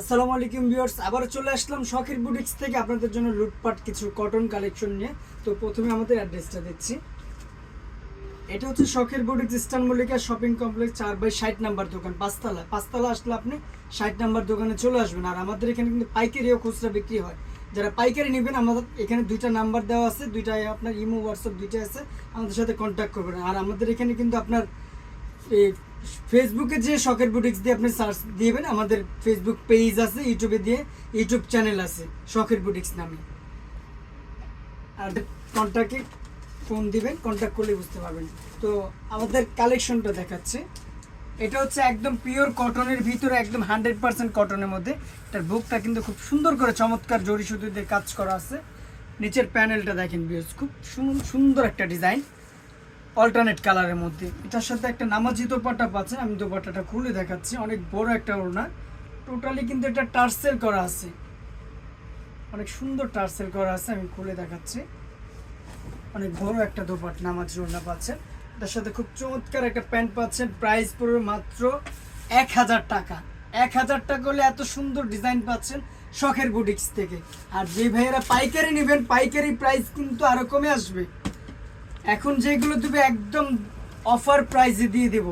আসসালামু আলাইকুম ভিউয়ার্স আবার চলে আসলাম শখের বুটিক্স থেকে আপনাদের জন্য লুটপাট কিছু কটন কালেকশন নিয়ে। তো প্রথমে আমাদের অ্যাড্রেসটা দিচ্ছি। এটা হচ্ছে শখের boutiques, Eastern Mallika shopping complex চার বাই ষাট নাম্বার দোকান। পাঁচতলা পাঁচতলা আসলে আপনি ষাট নাম্বার দোকানে চলে আসবেন। আর আমাদের এখানে কিন্তু পাইকারিও খুচরা বিক্রি হয়। যারা পাইকারি নেবেন, আমাদের এখানে দুইটা নাম্বার দেওয়া আছে, দুইটাই আপনার ইমো, হোয়াটসঅ্যাপ দুইটা আছে, আমাদের সাথে কন্ট্যাক্ট করবেন। আর আমাদের এখানে কিন্তু আপনার ফেসবুকে যে শখের বুটিক্স দিয়ে আপনি সার্চ দিবেন, আমাদের ফেসবুক পেজ আছে ইউটিউবে দিয়ে ইউটিউব চ্যানেল আছে, শখের বুটিক্স নামে। আর কন্ট্যাক্টে ফোন দিবেন কন্ট্যাক্ট করলে বুঝতে পারবেন। তো আমাদের কালেকশনটা দেখাচ্ছে। এটা হচ্ছে একদম পিওর কটনের ভিতরে, একদম হান্ড্রেড পার্সেন্ট কটনের মধ্যে। এটার বুকটা কিন্তু খুব সুন্দর করে চমৎকার জড়ি কাজ করা আছে। নিচের প্যানেলটা দেখেন বিয়স খুব সুন- সুন্দর একটা ডিজাইন অল্টারনেট কালারের মধ্যে। এটার সাথে একটা নামাজি দোপাট্টা পাচ্ছেন, আমি দোপাট্টাটা খুলে দেখাচ্ছি, অনেক বড় একটা ওড়না। টোটালি কিন্তু এটা টার্সেল করা আছে। অনেক সুন্দর টার্সেল করা আছে, আমি খুলে দেখাচ্ছি। অনেক বড় একটা দোপাট নামাজি ওড়না পাচ্ছেন। তার সাথে খুব চমৎকার একটা প্যান্ট পাচ্ছেন প্রাইস পড়বে মাত্র এক হাজার টাকা। এক হাজার টাকা হলে এত সুন্দর ডিজাইন পাচ্ছেন শখের বুটিক্স থেকে। আর যে ভাইয়েরা পাইকারি নেবেন, পাইকারি প্রাইস কিন্তু আরও কমে আসবে। এখন যেগুলো দেবে একদম অফার প্রাইসে দিয়ে দেব।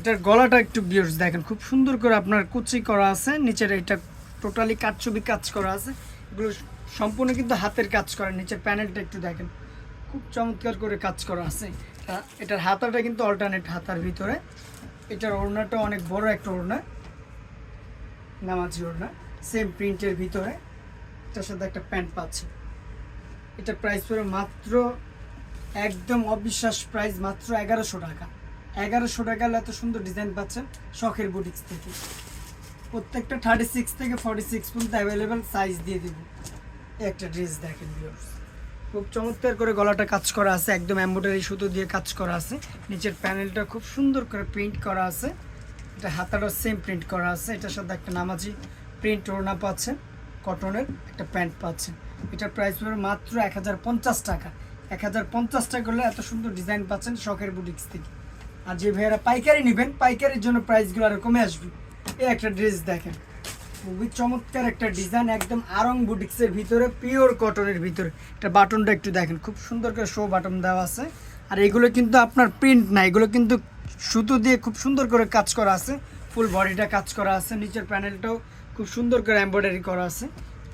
এটার গলাটা একটু বিয়ার্স দেখেন, খুব সুন্দর করে আপনার কুচি করা আছে, নিচের এটা টোটালি কাঠছবি কাজ করা আছে। এগুলো সম্পূর্ণ কিন্তু হাতের কাজ করা, নিচের প্যানেলটা একটু দেখেন। খুব চমৎকার করে কাজ করা আছে। এটা- এটার হাতাটা কিন্তু অল্টারনেট হাতার ভিতরে। এটার ওড়নাটা অনেক বড় একটা ওড়না, নামাজি ওড়না সেম প্রিন্টের ভিতরে। এটার সাথে একটা প্যান্ট পাচ্ছে। এটা প্রাইস পড়ে মাত্র একদম অবিশ্বাস প্রাইস মাত্র এগারোশো টাকা। এগারোশো টাকা এত সুন্দর ডিজাইন পাচ্ছেন শখের বুটিক্স থেকে। প্রত্যেকটা থার্টি সিক্স থেকে ফর্টি সিক্স পর্যন্ত অ্যাভেলেবেল সাইজ দিয়ে দেবো। একটা ড্রেস দেখেন খুব চমৎকার করে গলাটা কাজ করা আছে, একদম এম্ব্রয়ডারি সুতো দিয়ে কাজ করা আছে। নিচের প্যানেলটা খুব সুন্দর করে প্রিন্ট করা আছে। এটা হাতাটা সেম প্রিন্ট করা আছে। এটার সাথে একটা নামাজি প্রিন্ট ওড়না পাচ্ছেন কটনের একটা প্যান্ট পাচ্ছেন। এটার প্রাইস মাত্র এক হাজার পঞ্চাশ টাকা। এক হাজার পঞ্চাশ টাকা করলে এত সুন্দর ডিজাইন পাচ্ছেন শখের বুটিক্স থেকে। আর যে ভাইয়েরা পাইকারি নেবেন, পাইকারির জন্য প্রাইসগুলো আরও কমে আসবে। এই একটা ড্রেস দেখেন। খুবই চমৎকার একটা ডিজাইন একদম আরং বুটিক্সের ভিতরে পিওর কটনের ভিতরে। এটা বাটনটা একটু দেখেন, খুব সুন্দর করে শো বাটন দেওয়া আছে। আর এগুলো কিন্তু আপনার প্রিন্ট না, এগুলো কিন্তু সুতো দিয়ে খুব সুন্দর করে কাজ করা আছে। ফুল বডিটা কাজ করা আছে, নিচের প্যানেলটাও খুব সুন্দর করে এমব্রয়ডারি করা আছে।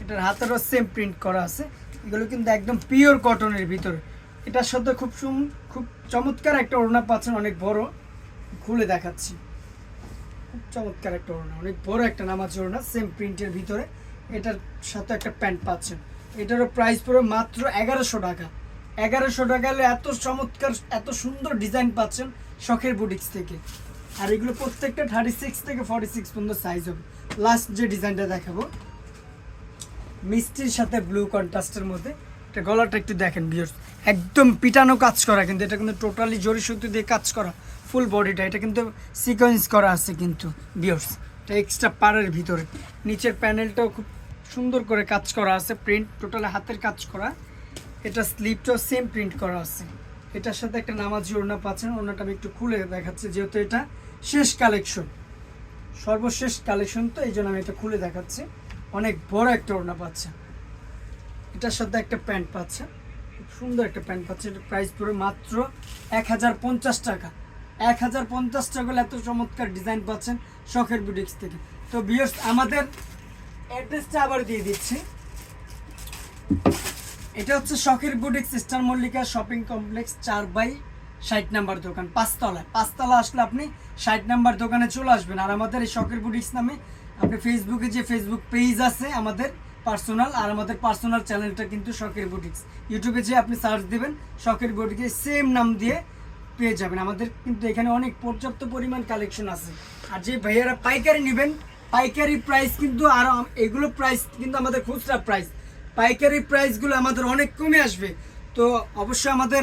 এটার হাতেরও সেম প্রিন্ট করা আছে। এগুলো কিন্তু একদম পিওর কটনের ভিতরে। এটার সাথে খুব খুব চমৎকার একটা ওড়না পাচ্ছেন, অনেক বড়। খুলে দেখাচ্ছি। খুব চমৎকার একটা ওড়না, অনেক বড় একটা নামাজ ওড়না সেম প্রিন্টের ভিতরে। এটার সাথে একটা প্যান্ট পাচ্ছেন। এটারও প্রাইস পড়ে মাত্র এগারোশো টাকা। এগারোশো টাকা হলে এত চমৎকার, এত সুন্দর ডিজাইন পাচ্ছেন শখের বুটিক্স থেকে। আর এগুলো প্রত্যেকটা থার্টি সিক্স থেকে ফর্টি সিক্স পর্যন্ত সাইজ হবে। লাস্ট যে ডিজাইনটা দেখাবো মিষ্টির সাথে ব্লু কন্ট্রাস্টের মধ্যে। এটা গলাটা একটু দেখেন বিয়ার্স একদম পিটানো কাজ করা, কিন্তু এটা কিন্তু টোটালি জরি সুতো দিয়ে কাজ করা। ফুল বডিটা এটা কিন্তু সিকোয়েন্স করা আছে কিন্তু বিয়ার্স এটা এক্সট্রা পাড়ের ভিতরে। নিচের প্যানেলটাও খুব সুন্দর করে কাজ করা আছে প্রিন্ট টোটালি হাতের কাজ করা। এটা স্লিপটাও সেম প্রিন্ট করা আছে। এটার সাথে একটা নামাজি ওড়না পাচ্ছেন, ওড়নাটা আমি একটু খুলে দেখাচ্ছি, যেহেতু এটা শেষ কালেকশন সর্বশেষ কালেকশন তো এই জন্য আমি এটা খুলে দেখাচ্ছি। অনেক বড় একটা ওড়না পাচ্ছে। এটার সাথে একটা প্যান্ট পাচ্ছে। খুব সুন্দর একটা প্যান্ট পাচ্ছে। এটা প্রাইস পড়ে মাত্র এক হাজার পঞ্চাশ টাকা। এক হাজার পঞ্চাশ টাকা এত চমৎকার ডিজাইন পাচ্ছেন শখের বুটিক্স থেকে। তো বিয়স আমাদের অ্যাড্রেসটা আবার দিয়ে দিচ্ছি। এটা হচ্ছে শখের boutiques star Mallika shopping complex চার বাই ষাট নাম্বার দোকান, পাঁচতলায়। পাঁচতলা আসলে আপনি ষাট নাম্বার দোকানে চলে আসবেন। আর আমাদের এই শখের বুটিক্স নামে আপনি ফেসবুকে যে ফেসবুক পেজ আছে আমাদের পার্সোনাল আর আমাদের পার্সোনাল চ্যানেলটা কিন্তু শখের বুটিক্স ইউটিউবে যে আপনি সার্চ দিবেন শখের বুটিক্স সেম নাম দিয়ে পেয়ে যাবেন। আমাদের কিন্তু এখানে অনেক পর্যাপ্ত পরিমাণ কালেকশন আছে। আর যে ভাইয়ারা পাইকারি নেবেন, পাইকারি প্রাইস কিন্তু আর এগুলো প্রাইস কিন্তু আমাদের খুচরা প্রাইস পাইকারি প্রাইসগুলো আমাদের অনেক কমে আসবে। তো অবশ্যই আমাদের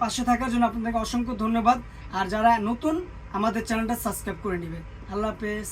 পাশে থাকার জন্য আপনাদেরকে অসংখ্য ধন্যবাদ। আর যারা নতুন, আমাদের চ্যানেলটা সাবস্ক্রাইব করে নেবেন আল্লাহ হাফেজ।